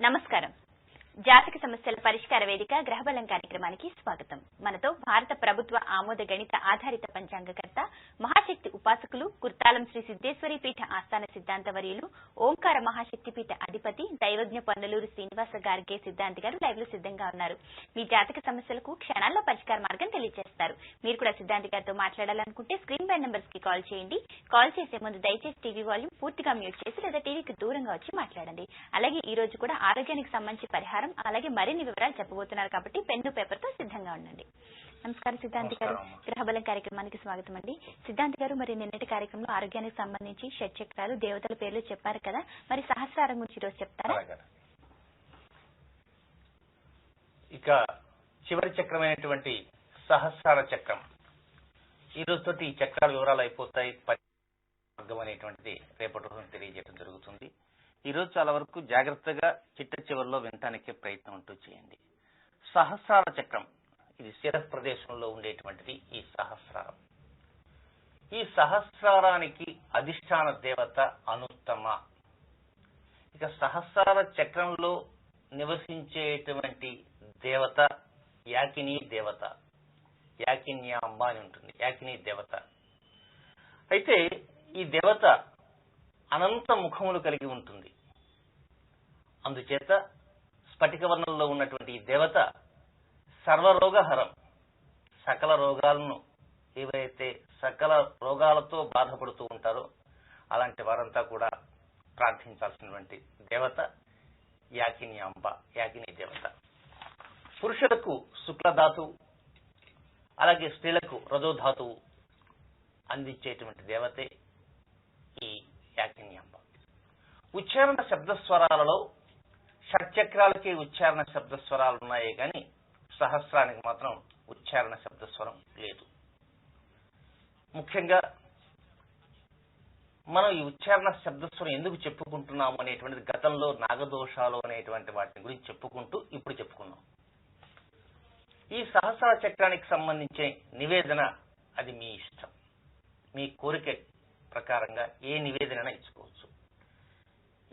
నమస్కారం. జాతక సమస్యల పరిష్కార వేదిక గ్రహబలం కార్యక్రమానికి స్వాగతం. మనతో భారత ప్రభుత్వ ఆమోద గణిత ఆధారిత పంచాంగకర్త మహాశక్తి ఉపాసకులు కుర్తాలం శ్రీ సిద్దేశ్వరి పీఠ ఆస్థాన సిద్ధాంత వర్యులు ఓంకార మహాశక్తి పీఠ అధిపతి దైవజ్ఞ పన్నలూరు శ్రీనివాస గార్గే సిద్ధాంతి గారు లైవ్లో సిద్ధంగా ఉన్నారు. మీ జాతక సమస్యలకు క్షణాల్లో పరిష్కార మార్గం తెలియజేస్తారు. మీరు కూడా సిద్ధాంతి గారితో మాట్లాడాలనుకుంటే స్క్రీన్ పై నెంబర్స్కి కాల్ చేయండి. కాల్ చేసే ముందు దయచేసి టీవీ వాల్యూమ్ పూర్తిగా మ్యూట్ చేసి లేదా టీవీకి దూరంగా వచ్చి మాట్లాడండి. అలాగే ఈ రోజు కూడా ఆరోగ్యానికి సంబంధించి పరిహారం అలాగే మరిన్ని వివరాలు చెప్పబోతున్నారు కాబట్టి పెన్ను పేపర్తో సిద్ధంగా ఉండండి. నమస్కారం సిద్ధాంతి గారు. గ్రహబలం కార్యక్రమానికి స్వాగతం అండి. సిద్ధాంతి గారు మరి నిన్నటి కార్యక్రమంలో ఆరోగ్యానికి సంబంధించి షట్ చక్రాలు దేవతల పేర్లు చెప్పారు కదా. మరి సహస్రారం గురించి ఈ రోజు చెప్తారా. ఇక చివరి చక్రమైనటువంటి సహస్రార చక్రం. ఈ రోజుతోటి ఈ చక్రాల వివరాలు అయిపోతాయి. మార్గం అనేటువంటిది రేపటి రోజున తెలియజేయడం జరుగుతుంది. ఈ రోజు చాలా వరకు జాగ్రత్తగా చిట్ట చివరిలో వినటానికి ప్రయత్నం అంటూ చేయండి. సహస్రార చక్రం ఇది శిర ప్రదేశంలో ఉండేటువంటిది ఈ సహస్రారం. ఈ సహస్రారానికి అధిష్టాన దేవత అనుత్తమ. ఇక సహస్రార చక్రంలో నివసించేటువంటి దేవత యాకిని దేవత. యాకిన్యాంబ అని ఉంటుంది యాకిని దేవత. అయితే ఈ దేవత అనంత ముఖములు కలిగి ఉంటుంది. అందుచేత స్ఫటిక వర్ణంలో ఉన్నటువంటి ఈ దేవత సర్వరోగహరం. సకల రోగాలను ఏవైతే సకల రోగాలతో బాధపడుతూ ఉంటారో అలాంటి వారంతా కూడా ప్రార్థించాల్సినటువంటి దేవత యాకిని అంబ యాకిని దేవత. పురుషులకు శుక్లధాతువు అలాగే స్త్రీలకు రజోధాతువు అందించేటువంటి దేవతే ఈ యాకిని ఉచ్చారణ శబ్దస్వరాలలో షట్చక్రాలకే ఉచ్చారణ శబ్దస్వరాలు ఉన్నాయే కానీ సహస్రానికి మాత్రం ఉచ్చారణ శబ్దస్వరం లేదు. ముఖ్యంగా మనం ఈ ఉచ్చారణ శబ్దస్వరం ఎందుకు చెప్పుకుంటున్నాము అనేటువంటిది గతంలో నాగదోషాలు అనేటువంటి వాటిని గురించి చెప్పుకుంటూ ఇప్పుడు చెప్పుకున్నాం. ఈ సహస్ర చక్రానికి సంబంధించే నివేదన అది మీ ఇష్టం. మీ కోరిక ప్రకారంగా ఏ నివేదన ఇచ్చుకోవచ్చు.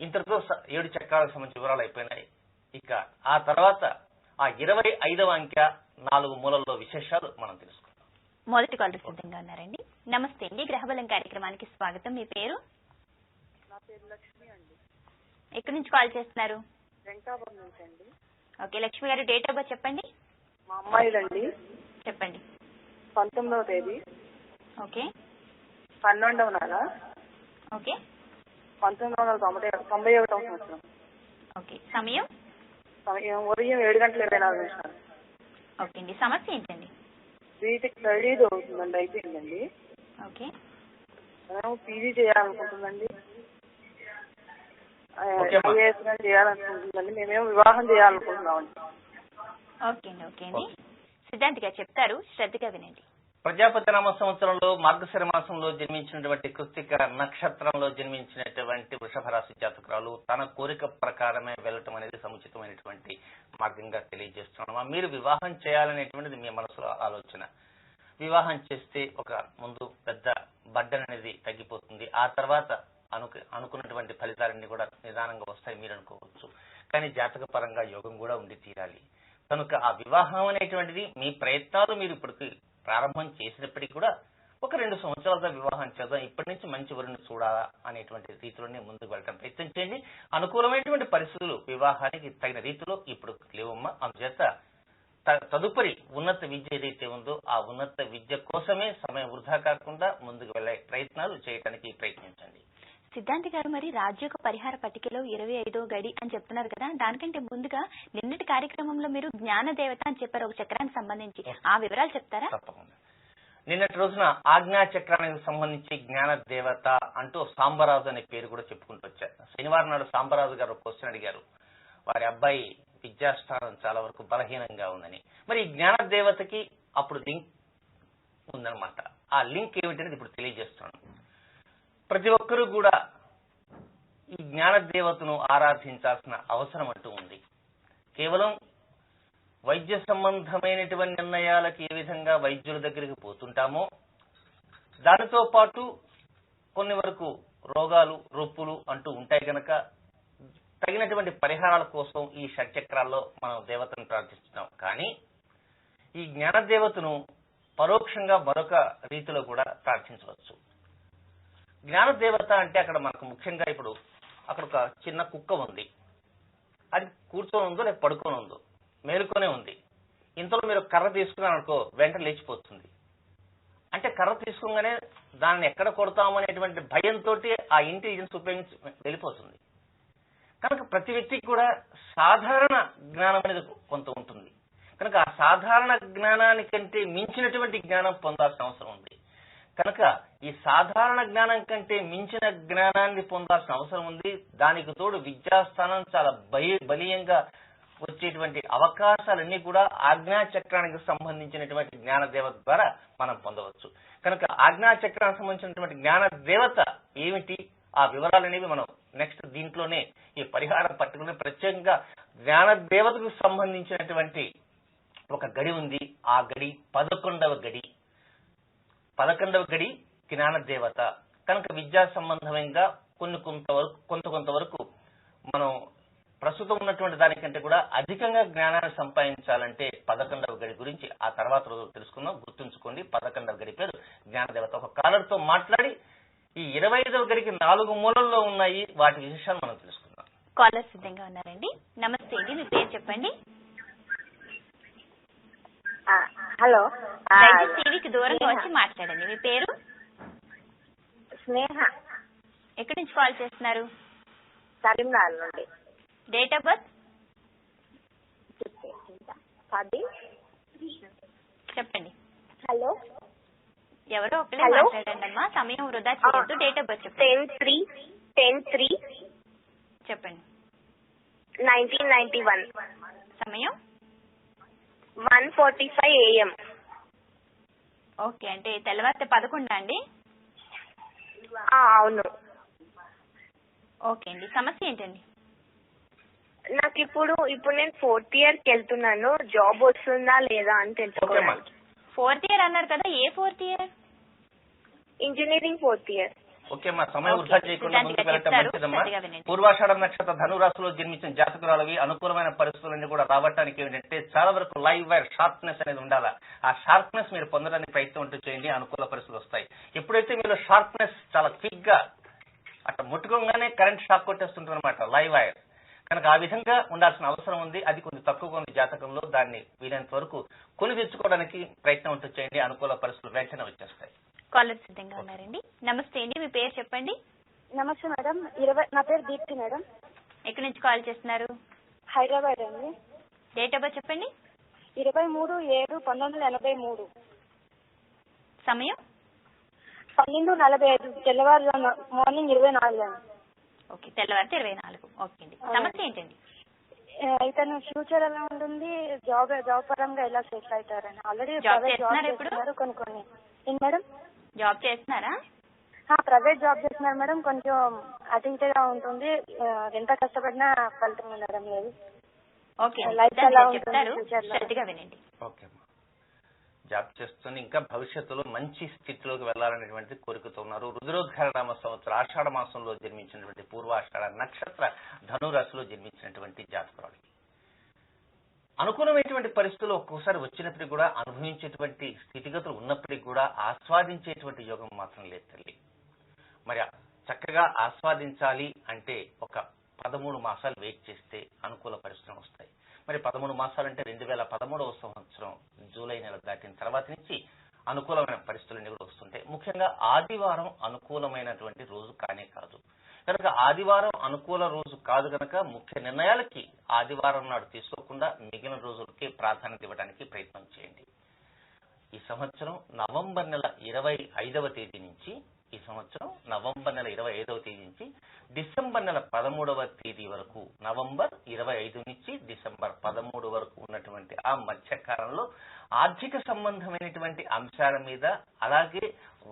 ఇంతటితో ఏడు చక్రాలకు సంబంధించిన వివరాలు అయిపోయినాయి. ఇక ఆ తర్వాత ఆ ఇరవై ఐదవ అంకె నాలుగు మూలల్లో విశేషాలు మనం తెలుసుకుందాం. మొదటి కాల్ సిద్ధంగా ఉన్నారండి. నమస్తే అండి. గ్రహబలం కార్యక్రమానికి స్వాగతం. మీ పేరు? నా పేరు లక్ష్మి అండి. ఎక్కడి నుంచి కాల్ చేస్తున్నారు? వెంకటాపురం నుంచి అండి. ఓకే లక్ష్మి గారు డేట్ ఆఫ్ బర్త్ చెప్పండి. మా అమ్మాయిలండి. చెప్పండి. పంతొమ్మిదవ తేదీ. ఓకే. పన్నెండవ నెల ఓకే. పంతొమ్మిది వందల తొంభై తొంభై ఒకటవ సంవత్సరం. ఓకే. సమయం? సమయం ఉదయం ఏడు గంటల ఇరవై నాలుగు నిమిషాలు. ఓకే అండి. సమస్య ఏంటండి? బీటెక్ స్టడీ అవుతుందండి అయిపోయిందండి. ఓకే. మేము పీజీ చేయాలనుకుంటుందండి. ఐఏఎస్ చేయాలనుకుంటుందండి. మేమేమో వివాహం చేయాలనుకుంటున్నామండి. ఓకే అండి ఓకే అండి. సిద్ధాంతి గారు చెప్తారు శ్రద్ధగా వినండి. ప్రజాపతి నామ సంవత్సరంలో మార్గశిర మాసంలో జన్మించినటువంటి కృత్తిక నక్షత్రంలో జన్మించినటువంటి వృషభ రాశి జాతకురాలు తన కోరిక ప్రకారమే వెళ్ళటం అనేది సముచితమైనటువంటి మార్గంగా తెలియజేస్తున్నామా? మీరు వివాహం చేయాలనేటువంటిది మీ మనసులో ఆలోచన. వివాహం చేస్తే ఒక ముందు పెద్ద బడ్డన్ అనేది తగ్గిపోతుంది. ఆ తర్వాత అనుకు అనుకున్నటువంటి ఫలితాలన్నీ కూడా నిదానంగా వస్తాయి మీరు అనుకోవచ్చు. కానీ జాతక పరంగా యోగం కూడా ఉండి తీరాలి. కనుక ఆ వివాహం అనేటువంటిది మీ ప్రయత్నాలు మీరు ఇప్పటికి ప్రారంభం చేసినప్పటికీ కూడా ఒక రెండు సంవత్సరాలతో వివాహం చేద్దాం ఇప్పటి నుంచి మంచి వరుణ్ణి చూడాలా అనేటువంటి రీతిలోనే ముందుకు వెళ్ళడం ప్రయత్నం చేయండి. అనుకూలమైనటువంటి పరిస్థితులు వివాహానికి తగిన రీతిలో ఇప్పుడు లేవమ్మా. అందుచేత త- తదుపరి ఉన్నత విద్య ఏదైతే ఉందో ఆ ఉన్నత విద్య కోసమే సమయం వృధా కాకుండా ముందుకు వెళ్ళే ప్రయత్నాలు చేయడానికి ప్రయత్నించండి. సిద్ధాంతి గారు మరి రాజ్యోగ పరిహార పట్టికలో ఇరవై ఐదో గడి అని చెప్తున్నారు కదా. దానికంటే ముందుగా నిన్నటి కార్యక్రమంలో మీరు జ్ఞాన దేవత అని చెప్పారు ఒక చక్రానికి సంబంధించి. ఆ వివరాలు చెప్తారా? తప్పకుండా. నిన్నటి రోజున ఆజ్ఞా చక్రానికి సంబంధించి జ్ఞాన దేవత అంటూ సాంబరాజు అనే పేరు కూడా చెప్పుకుంటూ వచ్చారు. శనివారం నాడు సాంబరాజు గారు క్వశ్చన్ అడిగారు. వారి అబ్బాయి విద్యాస్థానం చాలా వరకు బలహీనంగా ఉందని. మరి జ్ఞాన దేవతకి అప్పుడు లింక్ ఉందన్నమాట. ఆ లింక్ ఏమిటనేది ఇప్పుడు తెలియజేస్తున్నాను. ప్రతి ఒక్కరూ కూడా ఈ జ్ఞాన దేవతను ఆరాధించాల్సిన అవసరం అంటూ ఉంది. కేవలం వైద్య సంబంధమైనటువంటి నిర్ణయాలకు ఏ విధంగా వైద్యుల దగ్గరికి పోతుంటామో దానితో పాటు కొన్ని వరకు రోగాలు రొప్పులు అంటూ ఉంటాయి కనుక తగినటువంటి పరిహారాల కోసం ఈ షట్చక్రాల్లో మనం దేవతను ప్రార్థిస్తున్నాం. కానీ ఈ జ్ఞాన దేవతను పరోక్షంగా మరొక రీతిలో కూడా ప్రార్థించవచ్చు. జ్ఞాన దేవత అంటే అక్కడ మనకు ముఖ్యంగా ఇప్పుడు అక్కడ ఒక చిన్న కుక్క ఉంది. అది కూర్చొని ఉందో లేక పడుకొని ఉందో మేలుకొనే ఉంది. ఇంతలో మీరు కర్ర తీసుకున్నారు అనుకో లేచిపోతుంది. అంటే కర్ర తీసుకోగానే దాన్ని ఎక్కడ కొడతామనేటువంటి భయంతో ఆ ఇంటెలిజెన్స్ ఉపయోగించి వెళ్ళిపోతుంది. కనుక ప్రతి వ్యక్తికి కూడా సాధారణ జ్ఞానం అనేది కొంత ఉంటుంది. కనుక ఆ సాధారణ జ్ఞానానికంటే మించినటువంటి జ్ఞానం పొందాల్సిన అవసరం ఉంది. కనుక ఈ సాధారణ జ్ఞానం కంటే మించిన జ్ఞానాన్ని పొందాల్సిన అవసరం ఉంది. దానికి తోడు విద్యాస్థానం చాలా బలీయంగా వచ్చేటువంటి అవకాశాలన్నీ కూడా ఆజ్ఞా చక్రానికి సంబంధించినటువంటి జ్ఞాన దేవత ద్వారా మనం పొందవచ్చు. కనుక ఆజ్ఞా చక్రానికి సంబంధించినటువంటి జ్ఞాన దేవత ఏమిటి? ఆ వివరాలు అనేవి మనం నెక్స్ట్ దీంట్లోనే ఈ పరిహారం పట్టుకుని ప్రత్యేకంగా జ్ఞాన దేవతకు సంబంధించినటువంటి ఒక గడి ఉంది. ఆ గడి పదకొండవ గడి. పదకొండవ గడి జ్ఞాన దేవత కనుక విద్యా సంబంధంగా కొన్ని కొంతవరకు కొంత కొంతవరకు మనం ప్రస్తుతం ఉన్నటువంటి దానికంటే కూడా అధికంగా జ్ఞానాన్ని సంపాదించాలంటే పదకొండవ గడి గురించి ఆ తర్వాత రోజు తెలుసుకుందాం. గుర్తుంచుకోండి పదకొండవ గడి పేరు జ్ఞానదేవత. ఒక కాలర్తో మాట్లాడి ఈ ఇరవై ఐదవ గడికి నాలుగు మూలల్లో ఉన్నాయి వాటి విశేషాలు మనం తెలుసుకుందాం. కాలర్ సిద్ధంగా ఉన్నారండి. నమస్తే అండి మీ పేరు చెప్పండి? హలో. టీవీకి దూరంగా వచ్చి మాట్లాడండి. మీ పేరు? స్నేహ. ఎక్కడి నుంచి కాల్ చేస్తున్నారు? కరీంనగర్ నుండి. Date of birth? పది. చెప్పండి. హలో. ఎవరో Hello? మాట్లాడండి అమ్మా. సమయం వృధా చేయొద్దు. డేట్ ఆఫ్ బర్త్ చెప్పండి. Ten three ten three. చెప్పండి. Nineteen ninety one. సమయం? One forty five AM okay అంటే తెల్లవారితే పదకొండా అండి? అవును. ఓకే అండి. సమస్య ఏంటండి? నాకు ఇప్పుడు ఇప్పుడు నేను ఫోర్త్ ఇయర్కి వెళ్తున్నాను. జాబ్ వస్తుందా లేదా అని తెలుసుకోవాలి ఫోర్త్ ఇయర్ అన్నారు కదా ఏ fourth year? Engineering fourth year. Okay మా సమయం. వృధా చేయకుండా ముందుకు వెళ్ళటం. మంచిదమ్మా. పూర్వాషాఢ నక్షత్ర ధనురాశిలో జన్మించిన జాతకురాలవి అనుకూలమైన పరిస్థితులన్నీ కూడా రావటానికి ఏంటంటే చాలా వరకు లైవ్ వైర్ షార్ప్నెస్ అనేది ఉండాలా? ఆ షార్ప్నెస్ మీరు పొందడానికి ప్రయత్నం ఉంటూ చేయండి అనుకూల పరిస్థితులు వస్తాయి. ఎప్పుడైతే మీరు షార్ప్నెస్ చాలా క్విక్గా అట్లా ముట్టుకోగానే కరెంట్ షాక్ కొట్టేస్తుంటుంది అనమాట లైవ్ వైర్. కనుక ఆ విధంగా ఉండాల్సిన అవసరం ఉంది. అది కొంచెం తక్కువగా ఉంది జాతకంలో దాన్ని వీలైనంత వరకు కొని తెచ్చుకోవడానికి ప్రయత్నం ఉంటూ చేయండి అనుకూల పరిస్థితులు వెంటనే వచ్చేస్తాయి. కాలర్ సిద్ధంగా ఉన్నారండి. నమస్తే అండి మీ పేరు చెప్పండి? నమస్తే మేడం. ఇరవై నా పేరు దీప్తి మేడం. ఎక్కడి నుంచి కాల్ చేస్తున్నారు? హైదరాబాద్ అండి. డేట్ ఆఫ్ బర్త్ చెప్పండి. ఇరవై మూడు ఏడు పంతొమ్మిది వందల ఎనభై మూడు. సమయం? పన్నెండు నలభై ఐదు తెల్లవారుజామున మార్నింగ్ ఇరవై నాలుగు అండి. ఓకే తెల్లవారితే ఇరవై నాలుగు. ఓకే అండి. సమస్య ఏంటండి? ఆ, ఇతను ఫ్యూచర్ ఎలా ఉంటుంది? జాబ్ జాబ్ పరంగా ఎలా సెటిల్ అవుతారని. ఆల్రెడీ ప్రైవేట్ జాబ్ చేస్తున్నారా ఇప్పుడు? చేస్తున్నారు కొన్ని కొన్ని. ఏంటి మేడం? జాబ్ చేస్తున్నారా? ప్రైవేట్ జాబ్ చేస్తున్నారు మేడం. కొంచెం అటు ఇటుగా ఉంటుంది ఎంత కష్టపడినా ఫలితం ఉండడం లేదు. ఓకే Life సిద్ధాంతిగా ఎలా ఉంటుంది చెప్తారు. future లో? శ్రద్ధగా వినండి. ఓకే అమ్మా. జాబ్ చేస్తూనే ఇంకా భవిష్యత్తులో మంచి స్థితిలోకి వెళ్ళాలనేటువంటి కోరికతో ఉన్నారు రుద్రోద్ఘర నామ సంవత్సరం ఆషాఢ మాసంలో జన్మించినటువంటి పూర్వాషాఢ నక్షత్ర ధనురాశిలో జన్మించినటువంటి జాతకురాలు. అనుకూలమైనటువంటి పరిస్థితులు ఒక్కోసారి వచ్చినప్పటికీ కూడా అనుభవించేటువంటి స్థితిగతులు ఉన్నప్పటికీ కూడా ఆస్వాదించేటువంటి యోగం మాత్రం లేదు తల్లి. మరి చక్కగా ఆస్వాదించాలి అంటే ఒక పదమూడు మాసాలు వెయిట్ చేస్తే అనుకూల పరిస్థితులు వస్తాయి. మరి పదమూడు మాసాలు అంటే రెండు వేల పదమూడవ సంవత్సరం జూలై నెల దాటిన తర్వాత నుంచి అనుకూలమైన పరిస్థితులు కూడా వస్తుంటాయి. ముఖ్యంగా ఆదివారం అనుకూలమైనటువంటి రోజు కానే కాదు. కనుక ఆదివారం అనుకూల రోజు కాదు కనుక ముఖ్య నిర్ణయాలకి ఆదివారం నాడు తీసుకోకుండా మిగిలిన రోజులకి ప్రాధాన్యత ఇవ్వడానికి ప్రయత్నం చేయండి. ఈ సంవత్సరం నవంబర్ నెల ఇరవై ఐదవ తేదీ నుంచి ఈ సంవత్సరం నవంబర్ నెల ఇరవై ఐదవ తేదీ నుంచి డిసెంబర్ నెల పదమూడవ తేదీ వరకు నవంబర్ ఇరవై ఐదు నుంచి డిసెంబర్ పదమూడు వరకు ఉన్నటువంటి ఆ మధ్యకాలంలో ఆర్థిక సంబంధమైనటువంటి అంశాల మీద అలాగే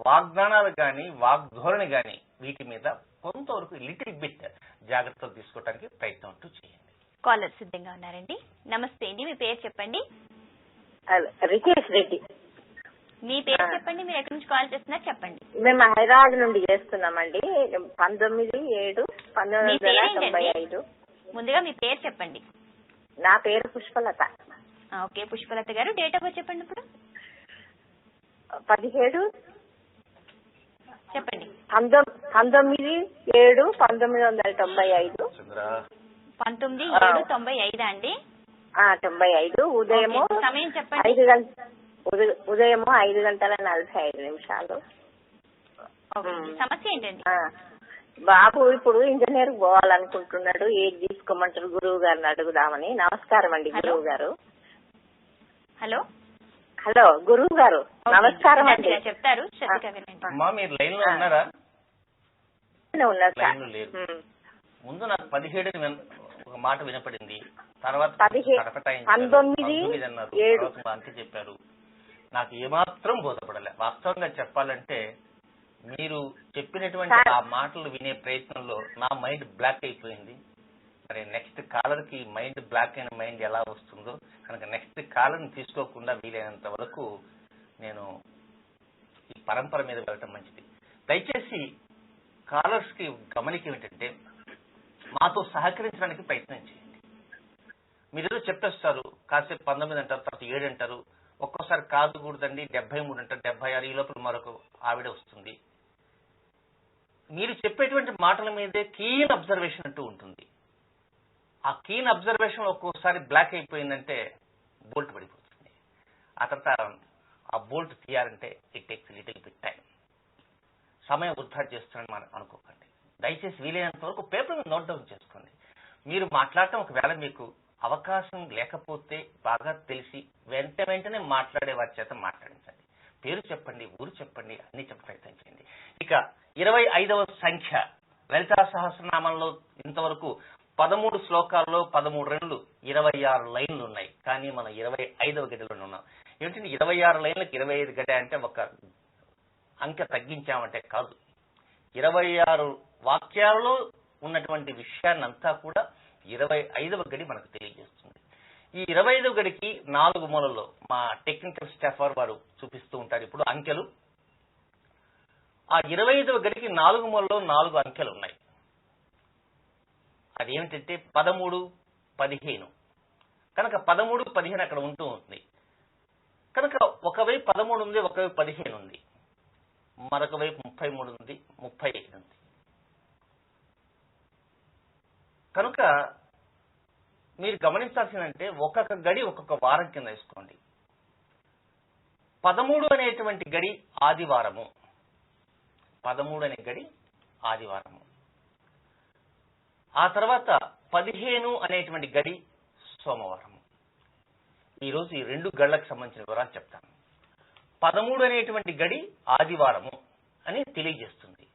వాగ్దానాలు గాని వాగ్ధోరణి గాని వీటి మీద కొంతవరకు లిటిల్ బిట్ జాగ్రత్తలు తీసుకోవడానికి ప్రయత్నం అంటూ చేయండి. కాలర్ సిద్ధంగా ఉన్నారండి. నమస్తే అండి మీ పేరు చెప్పండి. రితేష్ రెడ్డి. మీ పేరు. చెప్పండి మీరు ఎక్కడి నుంచి కాల్ చేస్తున్నారు చెప్పండి. మేము హైదరాబాద్ నుండి చేస్తున్నామండి. పంతొమ్మిది ఏడు పంతొమ్మిది వందల? తొంభై ఐదు ముందుగా మీ పేరు చెప్పండి. నా పేరు పుష్పలత. ఓకే పుష్పలత గారు డేట్ ఆఫ్ బర్త్ చెప్పండి ఇప్పుడు. పదిహేడు చెప్పండి. పంతొమ్- పంతొమ్మిది ఏడు పంతొమ్మిది వందల తొంభై ఐదు చంద్ర. పంతొమ్మిది. ఏడు తొంభై ఐదా అండి? ఆ, తొంభై ఐదు. ఉదయము ఓకే, సమయం చెప్పండి. ఐదు గంట ఉదయ- ఉదయము ఐదు గంటల నలభై ఐదు నిమిషాలు. సమస్య ఏంటండి? బాబు ఇప్పుడు ఇంజనీర్ పోవాలనుకుంటున్నాడు ఏది తీసుకోమంటారు గురువు గారిని అడుగుదామని. నమస్కారం అండి. గురువు గారు. హలో. హలో గురువు గారు నమస్కారం అండి. చెప్తారు మీరు లైన్లో ఉన్నారా. ముందు నాకు పదిహేడు ఒక మాట వినపడింది. తర్వాత. పంతొమ్మిది, అన్నారు. అంకె చెప్పారు. నాకు ఏమాత్రం బోధపడలే. వాస్తవంగా చెప్పాలంటే మీరు చెప్పినటువంటి. ఆ మాటలు వినే ప్రయత్నంలో నా మైండ్ బ్లాక్ అయిపోయింది. మరి నెక్స్ట్ కాలర్కి మైండ్ బ్లాక్ అయిన మైండ్ ఎలా వస్తుందో కనుక నెక్స్ట్ కాలర్ని తీసుకోకుండా వీలైనంత వరకు నేను ఈ పరంపర మీద వెళ్ళటం మంచిది. దయచేసి కాలర్స్కి గమనిక ఏమిటంటే మాతో సహకరించడానికి ప్రయత్నం చేయండి. మీరు ఏదో చెప్పేస్తారు కాసేపు పంతొమ్మిది అంటారు తర్వాత ఏడు అంటారు ఒక్కోసారి కాదు కూడదండి డెబ్బై మూడు అంటే డెబ్బై ఆరు ఈ లోపల మరొక ఆవిడ వస్తుంది. మీరు చెప్పేటువంటి మాటల మీదే కీన్ అబ్జర్వేషన్ అంటూ ఉంటుంది. ఆ కీన్ అబ్జర్వేషన్ ఒక్కోసారి బ్లాక్ అయిపోయిందంటే బోల్ట్ పడిపోతుంది. ఆ తర్వాత ఆ బోల్ట్ తీయాలంటే it takes little bit time సమయం వృధా చేస్తున్నాను మనం అనుకోకండి. దయచేసి వీలైనంత వరకు పేపర్ మీద నోట్ డౌన్ చేసుకోండి. మీరు మాట్లాడటం ఒకవేళ మీకు అవకాశం లేకపోతే బాగా తెలిసి వెంట వెంటనే మాట్లాడే వారి చేత మాట్లాడించండి. పేరు చెప్పండి ఊరు చెప్పండి అన్ని చెప్ప ప్రయత్నం చేయండి. ఇక ఇరవై ఐదవ సంఖ్య లలితా సహస్రనామంలో ఇంతవరకు పదమూడు శ్లోకాల్లో పదమూడు రెండు ఇరవై ఆరు లైన్లు ఉన్నాయి. కానీ మనం ఇరవై ఐదవ గడిలో ఉన్నాం. ఏమిటంటే ఇరవై ఆరు లైన్లకు ఇరవై ఐదు గడి అంటే ఒక అంకె తగ్గించామంటే కాదు. ఇరవై ఆరు వాక్యాలలో ఉన్నటువంటి విషయాన్నంతా కూడా ఇరవై ఐదవ గడి మనకు తెలియజేస్తుంది. ఈ ఇరవై ఐదవ గడికి నాలుగు మూలల్లో మా టెక్నికల్ స్టాఫ్ వారు వారు చూపిస్తూ ఉంటారు ఇప్పుడు అంకెలు. ఆ ఇరవై ఐదవ గడికి నాలుగు మూలలో నాలుగు అంకెలు ఉన్నాయి. అదేమిటంటే పదమూడు పదిహేను. కనుక పదమూడు పదిహేను అక్కడ ఉంటూ ఉంది. కనుక ఒకవైపు పదమూడు ఉంది ఒకవైపు పదిహేను ఉంది. మరొక వైపు ముప్పై మూడు ఉంది ముప్పై ఐదు ఉంది. కనుక మీరు గమనించాల్సిందంటే ఒక్కొక్క గడి ఒక్కొక్క వారం కింద వేసుకోండి. పదమూడు అనేటువంటి గడి ఆదివారము. పదమూడు అనే గడి ఆదివారము. ఆ తర్వాత పదిహేను అనేటువంటి గడి సోమవారము. ఈరోజు ఈ రెండు గళ్ళకు సంబంధించిన వివరాలు చెప్తాను. పదమూడు అనేటువంటి గడి ఆదివారము అని తెలియజేస్తుంది.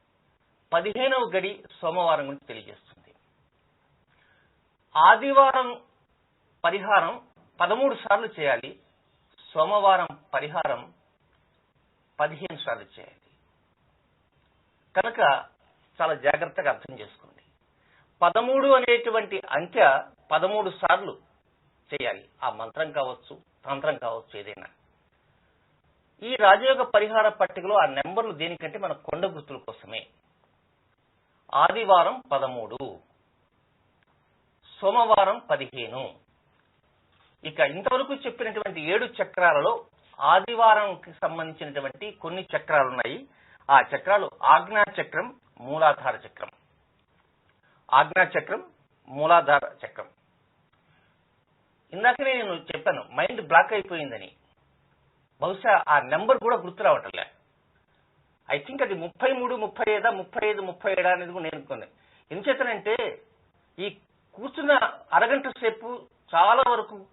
పదిహేనవ గడి సోమవారం గురించి తెలియజేస్తుంది. ఆదివారం పరిహారం పదమూడు సార్లు చేయాలి సోమవారం పరిహారం పదిహేను సార్లు చేయాలి. కనుక చాలా జాగ్రత్తగా అర్థం చేసుకోండి. పదమూడు అనేటువంటి అంకె పదమూడు సార్లు చేయాలి. ఆ మంత్రం కావచ్చు తంత్రం కావచ్చు ఏదైనా. ఈ రాజయోగ పరిహార పట్టికలో ఆ నెంబర్లు దేనికంటే మన కొండ గుర్తుల కోసమే. ఆదివారం పదమూడు. సోమవారం పదిహేను. ఇక ఇంతవరకు చెప్పినటువంటి ఏడు చక్రాలలో ఆదివారంకి సంబంధించినటువంటి కొన్ని చక్రాలు ఉన్నాయి ఆ చక్రాలు ఆజ్ఞా చక్రం మూలాధార చక్రం. ఆజ్ఞా చక్రం మూలాధార చక్రం. ఇందాకనే నేను చెప్పాను మైండ్ బ్లాక్ అయిపోయిందని. బహుశా ఆ నెంబర్ కూడా గుర్తు రావట్లే. ఐ థింక్ అది ముప్పై మూడు ముప్పై ఐదా ముప్పై ఐదు ముప్పై ఏడా అనేది కూడా నేను ఎందుచేతనంటే ఈ కూర్చున్న అరగంట సేపు చాలా వరకు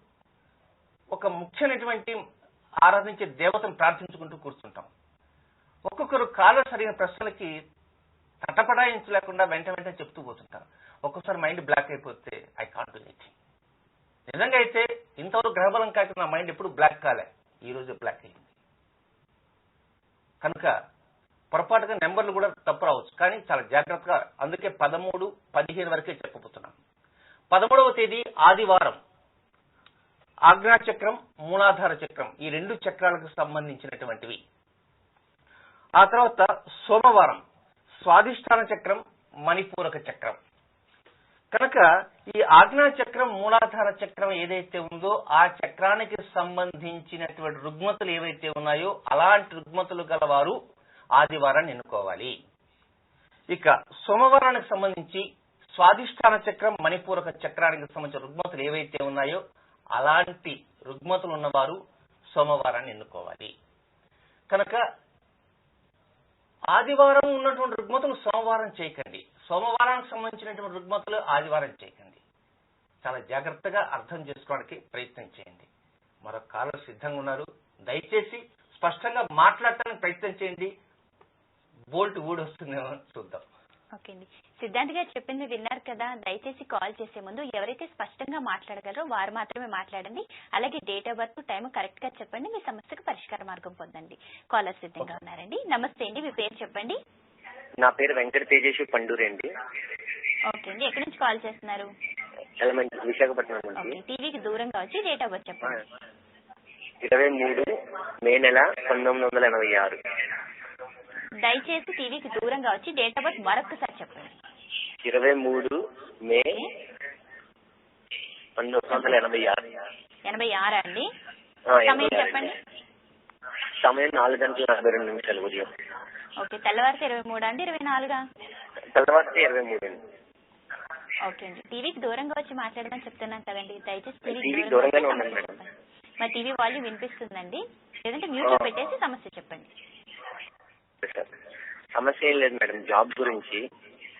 ఒక ముఖ్యమైనటువంటి ఆరాధించే దేవతను ప్రార్థించుకుంటూ కూర్చుంటాం. ఒక్కొక్కరు కాలం సరిగిన ప్రశ్నలకి తటపడాయించలేకుండా వెంట వెంటనే చెప్తూ పోతుంటారు. ఒక్కొక్కసారి మైండ్ బ్లాక్ అయిపోతే ఐ కాంట్ డూ ఎనీథింగ్. నిజంగా అయితే ఇంతవరకు గ్రహబలం కాక నా మైండ్ ఎప్పుడు బ్లాక్ కాలే. ఈ రోజు బ్లాక్ అయింది. కనుక పొరపాటుగా నెంబర్లు కూడా తప్పు రావచ్చు. కానీ చాలా జాగ్రత్తగా అందుకే పదమూడు పదిహేను వరకే చెప్పబోతున్నాం. పదమూడవ తేదీ ఆదివారం. ఆజ్ఞా చక్రం మూలాధార చక్రం ఈ రెండు చక్రాలకు సంబంధించినటువంటివి. ఆ తర్వాత సోమవారం స్వాధిష్టాన చక్రం మణిపూరక చక్రం. కనుక ఈ ఆజ్ఞా చక్రం మూలాధార చక్రం ఏదైతే ఉందో ఆ చక్రానికి సంబంధించినటువంటి రుగ్మతులు ఏవైతే ఉన్నాయో అలాంటి రుగ్మతులు గలవారు ఆదివారాన్ని ఎన్నుకోవాలి. ఇక సోమవారానికి సంబంధించి స్వాధిష్టాన చక్రం మణిపూరక చక్రానికి సంబంధించిన రుగ్మతులు ఏవైతే ఉన్నాయో అలాంటి రుగ్మతులు ఉన్నవారు సోమవారాన్ని ఎన్నుకోవాలి. కనుక ఆదివారం ఉన్నటువంటి రుగ్మతులు సోమవారం చేయకండి. సోమవారానికి సంబంధించినటువంటి రుగ్మతులు ఆదివారం చేయకండి. చాలా జాగ్రత్తగా అర్థం చేసుకోవడానికి ప్రయత్నం చేయండి. మరొక కాలు సిద్ధంగా ఉన్నారు. దయచేసి స్పష్టంగా మాట్లాడటానికి ప్రయత్నం చేయండి. బోల్ట్ ఊడొస్తుందేమో చూద్దాం. ఓకే అండి సిద్ధాంత్ గారు చెప్పింది విన్నారు కదా దయచేసి కాల్ చేసే ముందు ఎవరైతే స్పష్టంగా మాట్లాడగలరో వారు మాత్రమే మాట్లాడండి. అలాగే డేట్ ఆఫ్ బర్త్ టైం కరెక్ట్గా చెప్పండి మీ సమస్యకు పరిష్కార మార్గం పొందండి. కాలర్ సిద్ధంగా ఉన్నారండి. నమస్తే అండి మీ పేరు చెప్పండి. నా పేరు వెంకట తేజేష్ పండూరి అండి. ఓకే అండి ఎక్కడి నుంచి కాల్ చేస్తున్నారు? విశాఖపట్నం నుంచి. టీవీకి దూరంగా వచ్చి డేట్ ఆఫ్ బర్త్ చెప్పండి. ఇరవై మూడు మే నెల పంతొమ్మిది వందల ఎనభై ఆరు. దయచేసి టీవీకి దూరంగా వచ్చి డేట్ ఆఫ్ బర్త్ మరొకసారి చెప్పండి. ఇరవై మూడు మే పంతొమ్మిది వందల ఎనభై ఆరు. ఎనభై ఆరా అండి. సమయం. చెప్పండి. సమయం నాలుగు గంటల నలభై రెండు నిమిషాలు ఉదయం. ఓకే తెల్లవారితే ఇరవై మూడు అండి ఇరవై నాలుగా? తర్వాత ఇరవై మూడు అండి. ఓకే అండి. టీవీకి దూరంగా వచ్చి మాట్లాడమని చెప్తున్నాం కదండి. దయచేసి టీవీకి దూరంగానే దూరంగా మేడం. చెప్పండి. మా టీవీ వాల్యూమ్ వినిపిస్తుందండి. లేదంటే మ్యూట్. పెట్టేసి సమస్య చెప్పండి. సార్. సమస్య ఏం లేదు మేడం జాబ్ గురించి.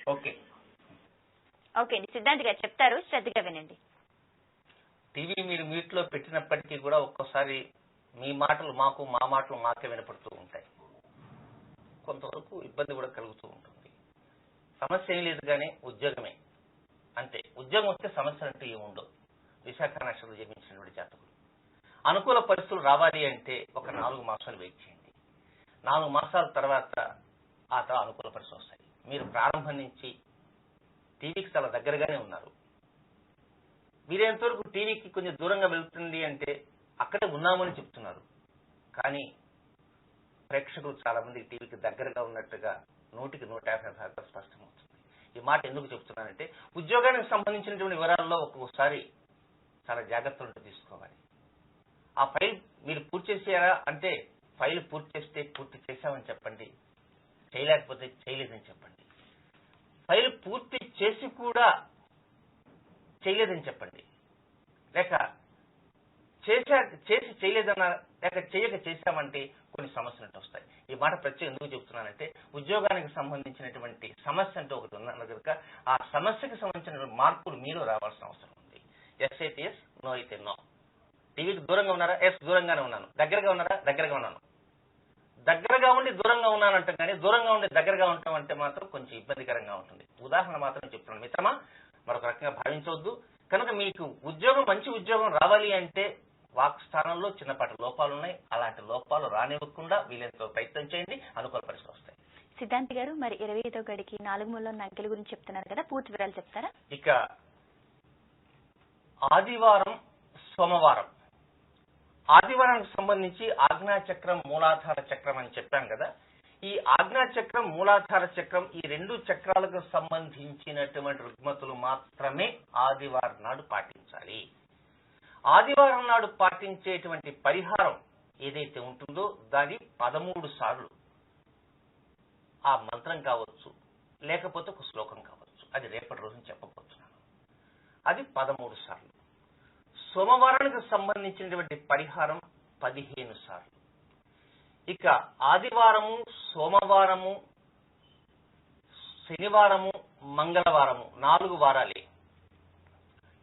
ఓకే. ఓకే అండి. సిద్ధాంత్ గారు చెప్తారు శ్రద్ధగా వినండి. టీవీ మీరు మ్యూట్లో పెట్టినప్పటికీ కూడా ఒక్కోసారి మీ మాటలు మాకు మా మాటలు మాకే వినపడుతూ ఉంటాయి. కొంతవరకు ఇబ్బంది కూడా కలుగుతూ ఉంటుంది. సమస్య ఏం లేదు కానీ ఉద్యోగమే. అంతే. ఉద్యోగం వస్తే సమస్యలు అంటూ ఏమి ఉండవు విశాఖ నక్షత్రం జన్మించినటువంటి జాతకులు అనుకూల పరిస్థితులు రావాలి అంటే ఒక నాలుగు మాసాలు వెయిట్ చేయండి. నాలుగు మాసాల తర్వాత ఆ తర్వాత అనుకూల పరిస్థితులు వస్తాయి. మీరు ప్రారంభం నుంచి టీవీకి చాలా దగ్గరగానే ఉన్నారు. వీరేంతవరకు టీవీకి కొంచెం దూరంగా వెళ్తుంది అంటే అక్కడే ఉన్నామని చెప్తున్నారు. కానీ ప్రేక్షకులు చాలా మంది టీవీకి దగ్గరగా ఉన్నట్టుగా నూటికి నూట యాభై భాగాలు స్పష్టమవుతుంది ఈ మాట ఎందుకు చెప్తున్నానంటే ఉద్యోగానికి సంబంధించినటువంటి వివరాల్లో ఒక్కొక్కసారి చాలా జాగ్రత్తలు తీసుకోవాలి ఆ ఫైల్ మీరు పూర్తి చేసారా అంటే ఫైల్ పూర్తి చేస్తే పూర్తి చేశామని చెప్పండి. చేయలేకపోతే చేయలేదని చెప్పండి. ఫైల్ పూర్తి చేసి కూడా చేయలేదని చెప్పండి. లేక చేశా చేసి చేయలేదన్న లేక చేయక చేశామంటే కొన్ని సమస్యలు అంటూ వస్తాయి. ఈ మాట ప్రత్యేక ఎందుకు చెప్తున్నానంటే ఉద్యోగానికి సంబంధించినటువంటి సమస్య అంటే ఒకటి ఉన్న కనుక ఆ సమస్యకి సంబంధించిన మార్పులు మీలో రావాల్సిన అవసరం ఉంది. ఎస్ అయితే ఎస్ నో అయితే నో టీవీకి దూరంగా ఉన్నారా? ఎస్ దూరంగానే ఉన్నాను. దగ్గరగా ఉన్నారా? దగ్గరగా ఉన్నాను. దగ్గరగా ఉండి దూరంగా ఉన్నానంటాం కానీ దూరంగా ఉండి దగ్గరగా ఉంటాం అంటే మాత్రం కొంచెం ఇబ్బందికరంగా ఉంటుంది. ఉదాహరణ మాత్రం చెప్తున్నాను మిత్రమా మరొక రకంగా భావించవద్దు. కనుక మీకు ఉద్యోగం మంచి ఉద్యోగం రావాలి అంటే వాక్ స్థానంలో చిన్నపాటి లోపాలు ఉన్నాయి. అలాంటి లోపాలు రానివ్వకుండా వీలైనంత ప్రయత్నం చేయండి. అనుకూల పరిస్థితులు వస్తాయి. సిద్ధాంత్ గారు మరి ఇరవై ఐదో గడికి నాలుగు మూలలో ఉన్న అంకెల గురించి చెప్తున్నారు కదా పూర్తి వివరాలు చెప్తారా? ఇక ఆదివారం సోమవారం. ఆదివారానికి సంబంధించి ఆజ్ఞా చక్రం మూలాధార చక్రం అని చెప్పాం కదా. ఈ ఆజ్ఞా చక్రం మూలాధార చక్రం ఈ రెండు చక్రాలకు సంబంధించినటువంటి రుగ్మతులు మాత్రమే ఆదివారం నాడు పాటించాలి. ఆదివారం నాడు పాటించేటువంటి పరిహారం ఏదైతే ఉంటుందో దాని పదమూడు సార్లు. ఆ మంత్రం కావచ్చు లేకపోతే ఒక శ్లోకం కావచ్చు. అది రేపటి రోజున చెప్పబోతున్నాను. అది పదమూడు సార్లు. సోమవారానికి సంబంధించినటువంటి పరిహారం పదిహేను సార్లు. ఇక ఆదివారము సోమవారము శనివారము మంగళవారము నాలుగు వారాలే.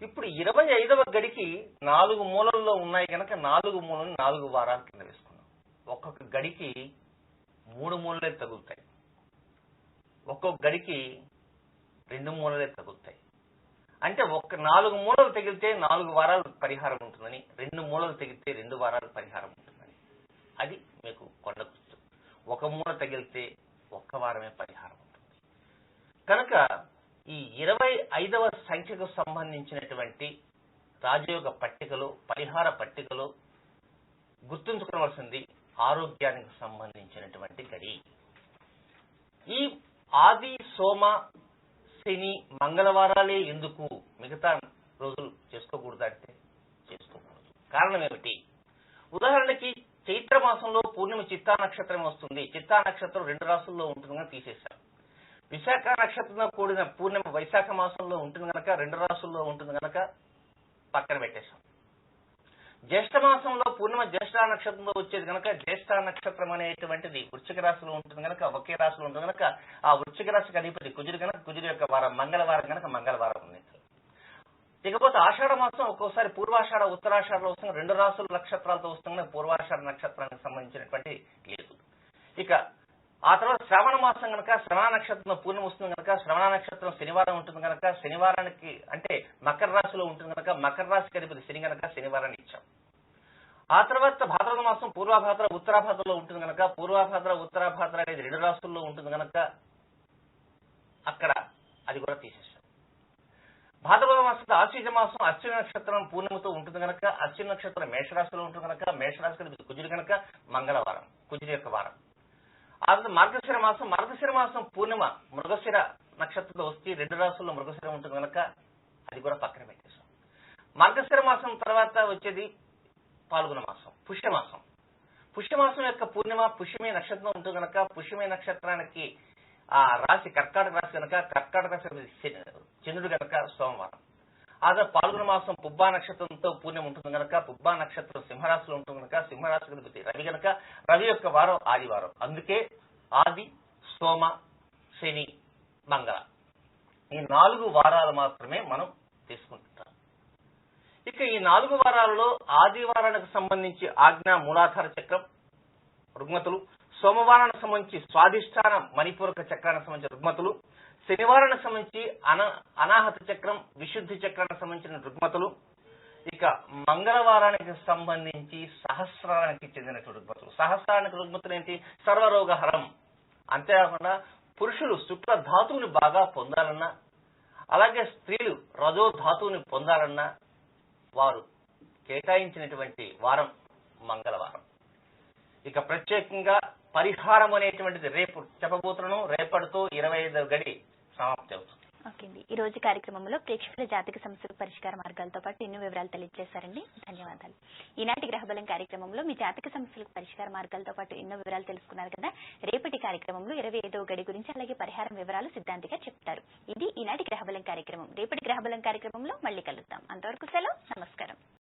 ఇప్పుడు ఇరవై ఐదవ గడికి నాలుగు మూలల్లో ఉన్నాయి కనుక నాలుగు మూలని నాలుగు వారాల కింద వేసుకున్నాం. ఒక్కొక్క గడికి మూడు మూలలే తగులుతాయి. ఒక్కొక్క గడికి రెండు మూలలే తగులుతాయి. అంటే ఒక్క నాలుగు మూలలు తగిలితే నాలుగు వారాలు పరిహారం ఉంటుందని రెండు మూలలు తగిలితే రెండు వారాలు పరిహారం ఉంటుందని. అది మీకు కొండ గుర్తు. ఒక మూల తగిలితే ఒక్క వారమే పరిహారం ఉంటుంది. కనుక ఈ ఇరవై ఐదవ సంఖ్యకు సంబంధించినటువంటి రాజయోగ పట్టికలో పరిహార పట్టికలో గుర్తుంచుకోవాల్సింది ఆరోగ్యానికి సంబంధించినటువంటి గడి. ఈ ఆది సోమ శని మంగళవారాలే ఎందుకు మిగతా రోజులు చేసుకోకూడదు అంటే చేసుకోకూడదు. కారణం ఏమిటి? ఉదాహరణకి చైత్ర మాసంలో పూర్ణిమ చిత్తా నక్షత్రం వస్తుంది. చిత్తా నక్షత్రం రెండు రాసుల్లో ఉంటుంది కనుక తీసేశారు. విశాఖ నక్షత్రంలో కూడిన పూర్ణిమ వైశాఖ మాసంలో ఉంటుంది గనక రెండు రాసుల్లో ఉంటుంది గనక పక్కన పెట్టేశాం. జ్యేష్ఠ మాసంలో పూర్ణిమ జ్యేష్ఠ నక్షత్రంలో వచ్చేది కనుక జ్యేష్ఠ నక్షత్రం అనేటువంటిది వృశ్చిక రాశిలో ఉంటుంది కనుక ఒకే రాశిలో ఉంటుంది కనుక ఆ వృశ్చిక రాశికి అధిపతి కుజుడు కనుక కుజుడు యొక్క వారం మంగళవారం కనుక మంగళవారం ఉంది. ఇకపోతే ఆషాఢ మాసం ఒక్కోసారి పూర్వాషాఢ ఉత్తరాషాఢలో వస్తుంది. రెండు రాసుల నక్షత్రాలతో వస్తుంది పూర్వాషాఢ నక్షత్రానికి సంబంధించినటువంటి లేదు. ఇక ఆ తర్వాత శ్రవణ మాసం కనుక శ్రవణ నక్షత్రం పూర్ణం వస్తుంది కనుక శ్రవణ నక్షత్రం శనివారం ఉంటుంది కనుక శనివారానికి అంటే మకర రాశిలో ఉంటుంది కనుక మకర రాశికి అధిపతి శని కనుక శనివారాన్ని ఇచ్చాం. ఆ తర్వాత భాద్రపద మాసం పూర్వభాద్ర ఉత్తరాభాద్రలో ఉంటుంది కనుక పూర్వభాద్ర ఉత్తరాభాద్ర అనేది రెండు రాష్ట్రాల్లో ఉంటుంది కనుక అక్కడ అది కూడా తీసేశాం భాద్రపద మాసం ఆశ్వీజ మాసం అశ్విని నక్షత్రం పూర్ణిమతో ఉంటుంది కనుక అశ్విని నక్షత్రం మేషరాశిలో ఉంటుంది కనుక మేషరాశి కుజుడు కనుక మంగళవారం కుజుడు యొక్క వారం. ఆ మార్గశిర మాసం మార్గశిర మాసం పూర్ణిమ మృగశిర నక్షత్రంలో వస్తే రెండు రాసుల్లో మృగశిర ఉంటుంది కనుక అది కూడా పక్కన పెట్టేశాం. మార్గశిర మాసం తర్వాత వచ్చేది పాల్గొన మాసం పుష్యమాసం పుష్యమాసం యొక్క పూర్ణిమ పుష్యమే నక్షత్రం ఉంటుంది కనుక పుష్యమే నక్షత్రానికి ఆ రాశి కర్కాటక రాశి కనుక కర్కాటక రాశి చంద్రుడు కనుక సోమవారం. ఆగా పాల్గొన మాసం పుబ్బా నక్షత్రంతో పుణ్యం ఉంటుంది కనుక పుబ్బా నక్షత్రం సింహరాశిలో ఉంటుంది కనుక సింహరాశి అధిపతి రవి కనుక రవి యొక్క వారం ఆదివారం. అందుకే ఆది సోమ శని మంగళ. ఈ నాలుగు వారాలు మాత్రమే మనం తీసుకుంటాం. ఇక ఈ నాలుగు వారాలలో ఆదివారానికి సంబంధించి ఆజ్ఞ మూలాధార చక్రం రుగ్మతులు సోమవారానికి సంబంధించి స్వాధిష్టాన మణిపూరక చక్రానికి సంబంధించిన రుగ్మతులు శనివారానికి సంబంధించి అన అనాహత చక్రం విశుద్ధి చక్రానికి సంబంధించిన రుగ్మతలు ఇక మంగళవారానికి సంబంధించి సహస్రానికి చెందినటువంటి రుగ్మతులు. సహస్రానికి రుగ్మతులు ఏంటి? సర్వరోగహరం. అంతేకాకుండా పురుషులు శుక్ల ధాతువుని బాగా పొందాలన్నా అలాగే స్త్రీలు రజో ధాతువుని పొందాలన్నా వారు కేటాయించినటువంటి వారం మంగళవారం. ఇక ప్రత్యేకంగా పరిహారం అనేటువంటిది రేపు చెప్పబోతున్నాను. రేపటితో ఇరవై ఐదు గడి సమాప్తి అవుతుంది. ఓకే అండి. ఈ రోజు కార్యక్రమంలో ప్రేక్షకుల జాతక సమస్యల పరిష్కార మార్గాలతో పాటు ఎన్నో వివరాలు తెలియజేశారండి. ధన్యవాదాలు. ఈనాటి గ్రహబలం కార్యక్రమంలో మీ జాతక సమస్యలకు పరిష్కార మార్గాలతో పాటు ఎన్నో వివరాలు తెలుసుకున్నారు కదా? రేపటి కార్యక్రమంలో ఇరవై ఐదవ గడి గురించి అలాగే పరిహారం వివరాలు సిద్ధాంతిగా చెప్తారు. ఇది ఈనాటి గ్రహబలం కార్యక్రమం. రేపటి గ్రహబలం కార్యక్రమంలో మళ్ళీ కలుద్దాం. అంతవరకు సెలవు. నమస్కారం.